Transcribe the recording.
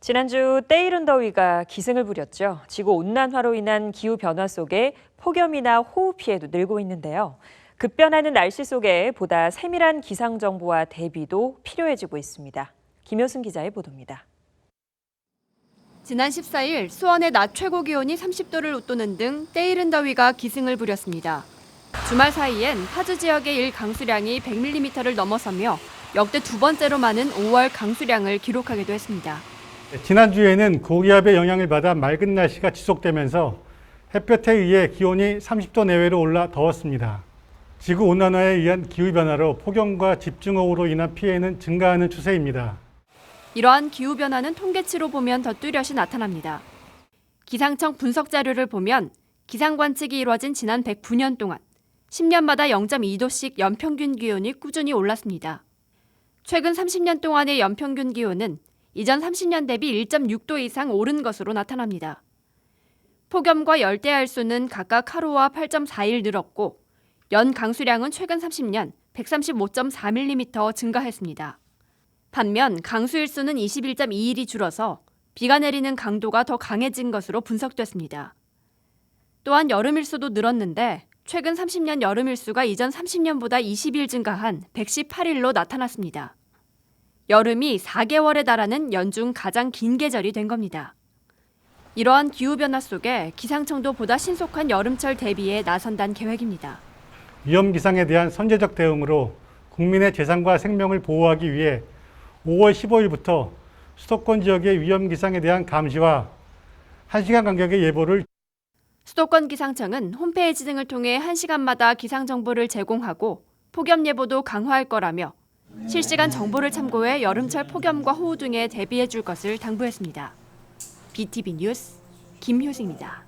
지난주 때이른 더위가 기승을 부렸죠. 지구 온난화로 인한 기후 변화 속에 폭염이나 호우 피해도 늘고 있는데요. 급변하는 날씨 속에 보다 세밀한 기상 정보와 대비도 필요해지고 있습니다. 김효승 기자의 보도입니다. 지난 14일 수원의 낮 최고 기온이 30도를 웃도는 등 때이른 더위가 기승을 부렸습니다. 주말 사이엔 파주 지역의 일 강수량이 100mm를 넘어서며 역대 두 번째로 많은 5월 강수량을 기록하기도 했습니다. 지난주에는 고기압의 영향을 받아 맑은 날씨가 지속되면서 햇볕에 의해 기온이 30도 내외로 올라 더웠습니다. 지구 온난화에 의한 기후 변화로 폭염과 집중호우로 인한 피해는 증가하는 추세입니다. 이러한 기후 변화는 통계치로 보면 더 뚜렷이 나타납니다. 기상청 분석 자료를 보면 기상 관측이 이루어진 지난 109년 동안 10년마다 0.2도씩 연평균 기온이 꾸준히 올랐습니다. 최근 30년 동안의 연평균 기온은 이전 30년 대비 1.6도 이상 오른 것으로 나타납니다. 폭염과 열대야일수는 각각 하루와 8.4일 늘었고 연 강수량은 최근 30년 135.4mm 증가했습니다. 반면 강수일수는 21.2일이 줄어서 비가 내리는 강도가 더 강해진 것으로 분석됐습니다. 또한 여름일수도 늘었는데 최근 30년 여름일수가 이전 30년보다 20일 증가한 118일로 나타났습니다. 여름이 4개월에 달하는 연중 가장 긴 계절이 된 겁니다. 이러한 기후변화 속에 기상청도 보다 신속한 여름철 대비에 나선다는 계획입니다. 위험 기상에 대한 선제적 대응으로 국민의 재산과 생명을 보호하기 위해 5월 15일부터 수도권 지역의 위험 기상에 대한 감시와 1시간 간격의 예보를 수도권 기상청은 홈페이지 등을 통해 1시간마다 기상 정보를 제공하고 폭염 예보도 강화할 거라며 실시간 정보를 참고해 여름철 폭염과 호우 등에 대비해 줄 것을 당부했습니다. BTV 뉴스 김효승입니다.